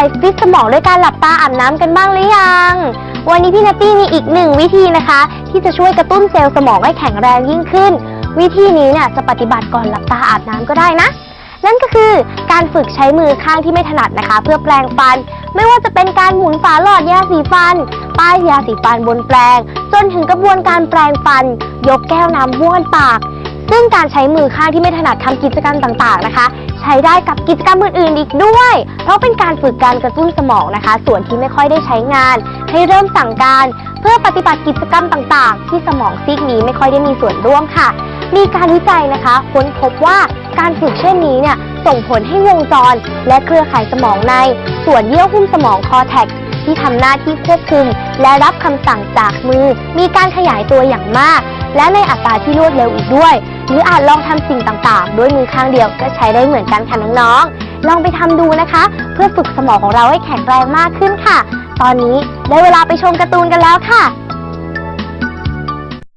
านนี้มีใครฟิตสมองด้วยการหลับตาอาบน้ำกันบ้างหรือยัง วันนี้พี่นัตตี้มีอีกหนึ่งวิธีนะคะ ที่จะช่วยกระตุ้นเซลล์สมองให้แข็งแรงยิ่งขึ้น วิธีนี้เนี่ยจะปฏิบัติก่อนหลับตาอาบน้ำก็ได้นะ นั่นก็คือการฝึกใช้มือข้างที่ไม่ถนัดนะคะ เพื่อแปลงฟัน ไม่ว่าจะเป็นการหมุนฝาหลอดยาสีฟัน ป้ายยาสีฟันบนแปลง จนถึงกระบวนการแปลงฟัน ยกแก้วน้ำบ้วนปาก ซึ่งการใช้มือข้างที่ไม่ถนัดทำกิจกรรมต่างๆนะคะ ใช้ได้กับกิจกรรมอื่นๆอีกด้วย เพราะเป็นการฝึกการกระตุ้นสมองนะคะ ส่วนที่ไม่ค่อยได้ใช้งาน ให้เริ่มสั่งการ เพื่อปฏิบัติกิจกรรมต่างๆ ที่สมองซีกนี้ไม่ค่อยได้มีส่วนร่วมค่ะ มีการวิจัยนะคะค้นพบว่าการฝึกเช่นนี้เนี่ยส่งผลให้วงจร และเครือข่ายสมองใน ส่วนเยื่อหุ้มสมองคอแท็กที่ทำหน้าที่ควบคุม และรับคำสั่งจากมือ มีการขยายตัวอย่างมาก และในอัตราที่รวดเร็วอีกด้วย หรืออาจลองทำสิ่งต่างๆ ด้วยมือข้างเดียวก็ใช้ได้เหมือนกันค่ะน้องๆ ลองไปทำดูนะคะ เพื่อฝึกสมองของเราให้แข็งแรงมากขึ้นค่ะ ตอนนี้ได้เวลาไปชมการ์ตูนกันแล้วค่ะ